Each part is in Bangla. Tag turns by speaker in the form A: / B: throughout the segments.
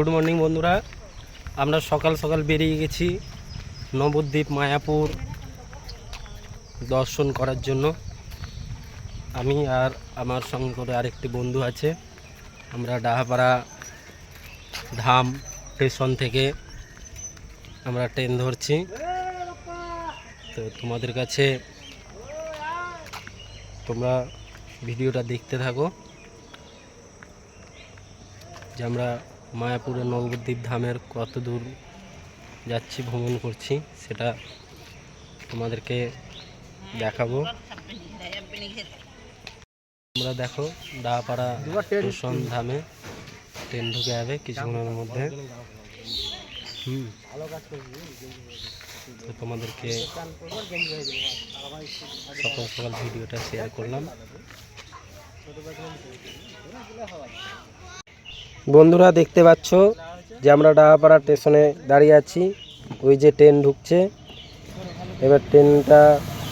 A: গুড মর্নিং বন্ধুরা। আমরা সকাল সকাল বেরিয়ে গেছি নবদ্বীপ, মায়াপুর দর্শন করার জন্য। আমি আর আমার সঙ্গে করে আরেকটি বন্ধু আছে। আমরা ডাহাপাড়া ধাম স্টেশন থেকে আমরা ট্রেন ধরছি। তো তোমাদের কাছে তোমরা ভিডিওটা দেখতে থাকো। যে আমরা মায়াপুরের নবদ্বীপ ধামের কত দূর যাচ্ছি, ভ্রমণ করছি, সেটা তোমাদেরকে দেখাবো। আমরা দেখো, ডাপাড়া স্টেশন ধামে ট্রেন ঢুকে যাবে কিছুক্ষণের মধ্যে। হুম। তো তোমাদেরকে সকাল সকাল ভিডিওটা শেয়ার করলাম। বন্ধুরা দেখতে পাচ্ছ যে আমরা ডাহাপাড়া স্টেশনে দাঁড়িয়ে আছি। ওই যে ট্রেন ঢুকছে। এবার ট্রেনটা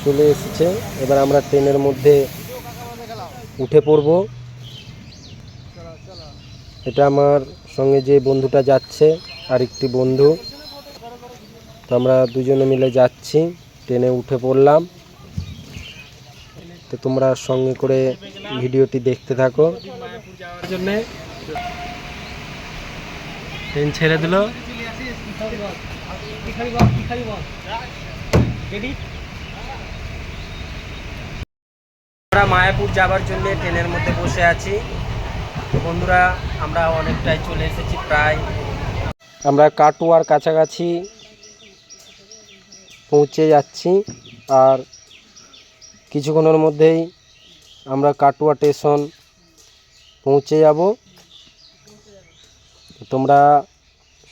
A: চলে এসেছে। এবার আমরা ট্রেনের মধ্যে উঠে পড়ব। এটা আমার সঙ্গে যে বন্ধুটা যাচ্ছে, আরেকটি বন্ধু। তো আমরা দুজনে মিলে যাচ্ছি। ট্রেনে উঠে পড়লাম। তো তোমরা সঙ্গে করে ভিডিওটি দেখতে থাকো। ট্রেন ছেড়ে দিল। আমরা মায়াপুর যাবার জন্য ট্রেনের মধ্যে বসে আছি। বন্ধুরা, আমরা অনেকটাই চলে এসেছি প্রায়। আমরা কাটোয়ার কাছাকাছি পৌঁছে যাচ্ছি আর কিছুক্ষণের মধ্যেই আমরা কাটোয়া স্টেশন পৌঁছে যাব। তোমরা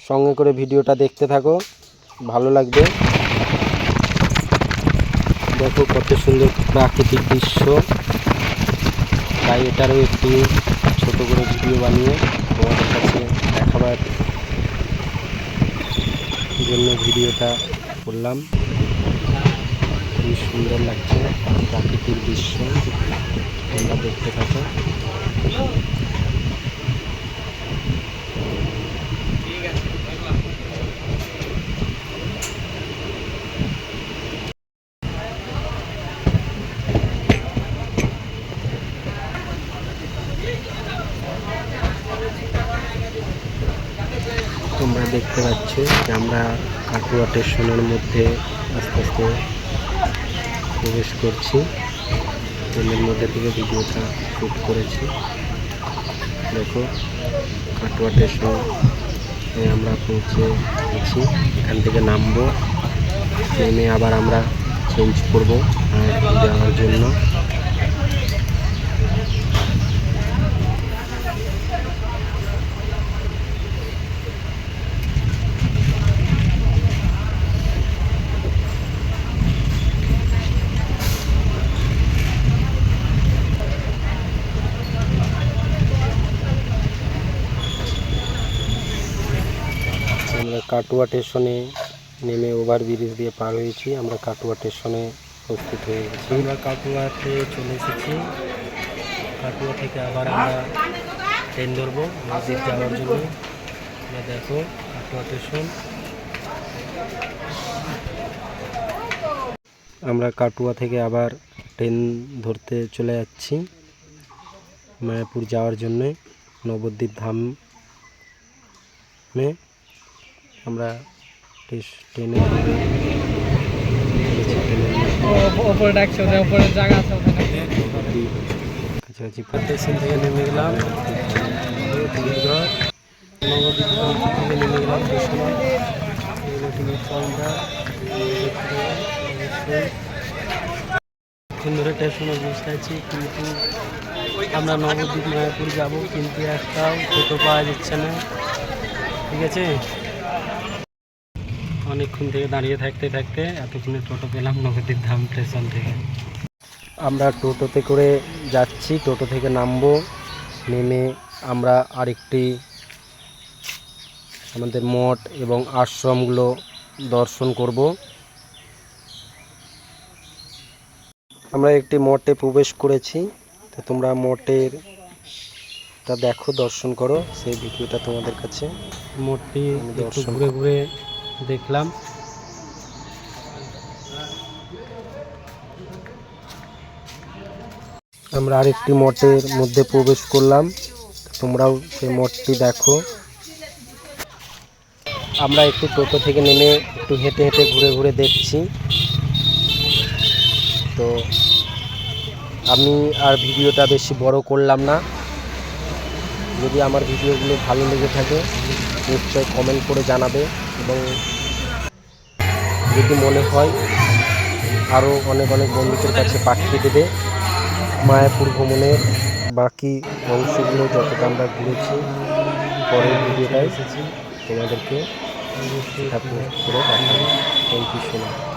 A: সঙ্গে করে ভিডিওটা দেখতে থাকো, ভালো লাগবে। দেখো কত সুন্দর প্রাকৃতিক দৃশ্য। তাই এটারও একটি ছোট করে ভিডিও বানিয়ে তোমাদের কাছে দেখাবার জন্য ভিডিওটা করলাম। খুবই সুন্দর লাগছে প্রাকৃতিক দৃশ্য। তোমরা দেখতে থাকো। তোমরা দেখতে পাচ্ছ যে আমরা কাকুয়া স্টেশনের মধ্যে আস্তে আস্তে প্রবেশ করছি। ট্রেনের মধ্যে থেকে ভিডিওটা শ্যুট করেছি। দেখো কাটোয়া স্টেশন আমরা পৌঁছে গেছি। এখান থেকে নামবো। নেমে আবার আমরা চেঞ্জ করব যাওয়ার জন্য। আমরা কাটুয়া স্টেশনে নেমে ওভার ব্রিজ দিয়ে পার হয়েছি। আমরা কাটুয়া স্টেশনে উপস্থিত হয়ে গেছি। আমরা কাটুয়াতে চলে এসেছি। কাটুয়া থেকে আবার আমরা ট্রেন ধরবো মসজিদ যাওয়ার জন্য। আমরা দেখো কাটুয়া স্টেশন। আমরা কাটুয়া থেকে আবার ট্রেন ধরতে চলে যাচ্ছি মায়াপুর যাওয়ার জন্যে, নবদ্বীপ ধামে। আমরা ট্রেনে কাছাকাছি স্টেশন থেকে নেমে গেলাম টিকিট নবদ্বীপ থেকে নেমে গেলাম স্টেশনে এগুলো টিকিট কাউন্টার অনেকক্ষণ ধরে স্টেশনে বসে আছি কিন্তু আমরা নবদ্বীপ মায়াপুর যাব কিন্তু একটাও টোটো পাওয়া যাচ্ছে না। ঠিক আছে? অনেকক্ষণ থেকে দাঁড়িয়ে থাকতে থাকতে এতক্ষণে টোটো পেলাম নবদ্বীপ ধাম স্টেশন থেকে। আমরা টোটোতে করে যাচ্ছি টোটো থেকে নামবো নেমে আমরা আরেকটি আমাদের মঠ এবং আশ্রমগুলো দর্শন করব। আমরা একটি মঠে প্রবেশ করেছি। তো তোমরা মঠের তা দেখো দর্শন করো সেই ভিডিওটা তোমাদের কাছে। মঠটি
B: ঘুরে ঘুরে দেখলাম।
A: আমরা আরেকটি মঠের মধ্যে প্রবেশ করলাম। তোমরাও সেই মঠটি দেখো। আমরা একটু টোটো থেকে নেমে একটু হেঁটে হেঁটে ঘুরে ঘুরে দেখছি। তো আমি আর ভিডিওটা বেশি বড় করলাম না। যদি আমার ভিডিওগুলো ভালো লেগে থাকে, নিশ্চয় কমেন্ট করে জানাবে এবং যদি মনে হয় আরও অনেক অনেক বন্ধুদের কাছে পাঠিয়ে দেবে, মায়াপুর ভ্রমণের বাকি অংশগুলো যতটা আমরা ঘুরেছি, পরের ভিডিওটায় তোমাদেরকে করে দেখাবো। Thank you so much